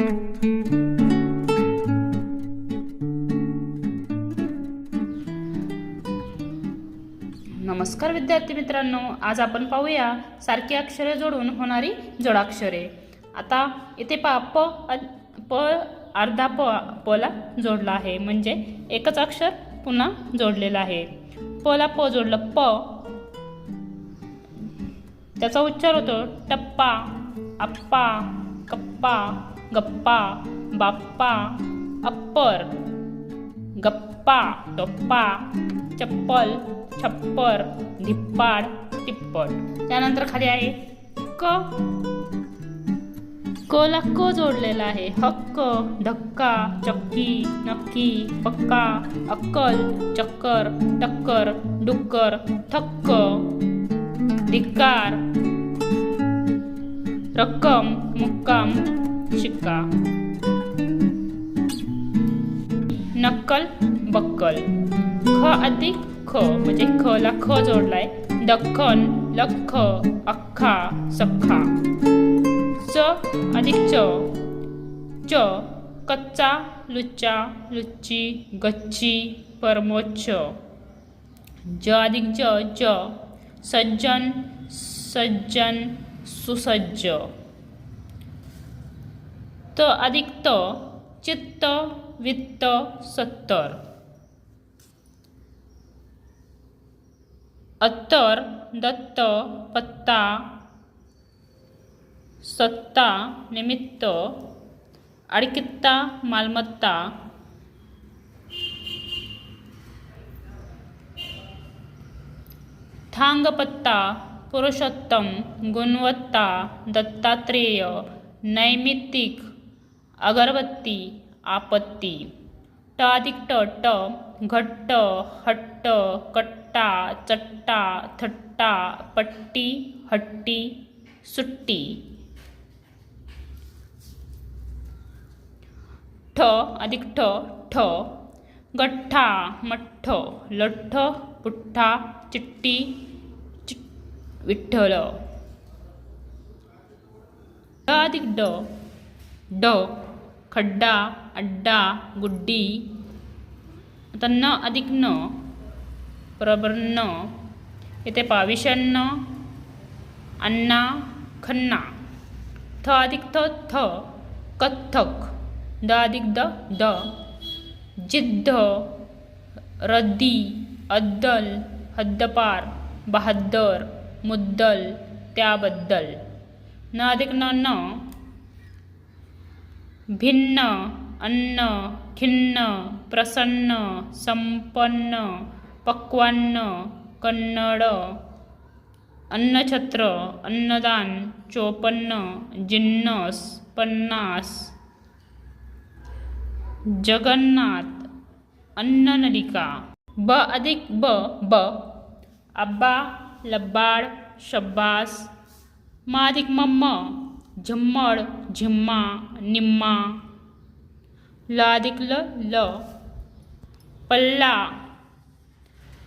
नमस्कार विद्यार्थी मित्रांनो आज आपण पाहूया सारखी अक्षरे जोडून होणारी जोडाक्षरे. आता इथे पा प अ- प अर्धा प पला जोडला आहे. म्हणजे एकच अक्षर पुन्हा जोडलेलं आहे. पला प जोडलं प. त्याचा उच्चार होतो टप्पा आप्पा कप्पा. गप्पा बाप्पा अप्पर. गप्पा टप्पा चप्पल छप्पर धिप्पाड टिप्पट त्यानंतर खाली आहे क. कला क जोडलेला आहे. हक्क धक्का चक्की नक्की पक्का अक्कल चक्कर टक्कर डुक्कर थक्क. धिक्कार. रक्कम मुक्काम. शिक्का. नक्कल बक्कल. ख अधिक ख म्हणजे ख ला ख जोडलाय. दख्खन लख अख्खा सख्खा. च अधिक च. च कच्चा लुच्चा लुच्ची गच्ची परमोच्च ज अधिक ज ज. सज्जन सज्जन सुसज्ज. त अधिक त चित्त वित्त सत्तर. अत्तर दत्त पत्ता सत्ता निमित्त अडकित्ता मालमत्ता. थांगपत्ता पुरुषोत्तम गुणवत्ता दत्तात्रेय नैमित्तिक अगरबत्ती आपत्ती. ट अधिक ट ट घट्ट हट्ट कट्टा चट्टा थट्टा पट्टी हट्टी सुट्टी. ठ अधिक ठ. ठ गठ्ठा मठ्ठ लठ्ठ पुठ्ठा चिट्टी चिट विठ्ठल. ड अधिक ड. ड. खड्डा अड्डा गुड्डी. आता न अधिक न बरोबर न. येथे पाविषन्न अण्णा खन्ना. थ अधिक थ थ. कथ्थक. द अधिक द द. जिद्द रद्दी अद्दल हद्दपार बहाद्दर मुद्दल त्याबद्दल. न अधिक न न. भिन्न अन्न खिन्न प्रसन्न संपन्न पक्वान्न कन्नड अन्नछत्र अन्नदान चोपन्न जिन्नस पन्नास। जगन्नाथ अन्ननलिका। ब अधिक ब ब। अब्बा लब्बाड शब्बास। मा अधिक मम्म। झम्मड झिम्मा निम्मा ल अधिक ल ल पल्ला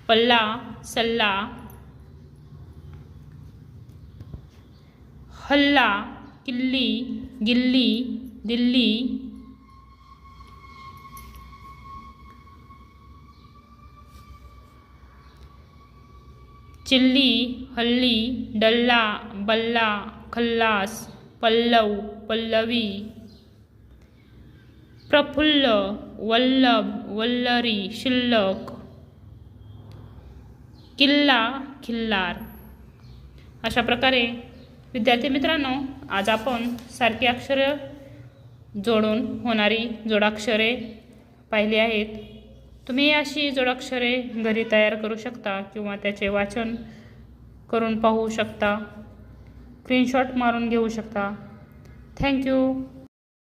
पल्ला सल्ला हल्ला किल्ली गिल्ली दिल्ली चिल्ली हल्ली डल्ला बल्ला खल्लास पल्लव पल्लवी प्रफुल्ल वल्लभ वल्लरी शिल्लक किल्ला खिल्लार अशा प्रकारे विद्यार्थी मित्रांनो आज आपण सारखी अक्षरे जोडून होणारी जोडाक्षरे पाहिली आहेत. तुम्ही अशी जोडाक्षरे घरी तयार करू शकता किंवा त्याचे वाचन करून पाहू शकता. स्क्रीनशॉट मारून घेऊ शकता. थँक्यू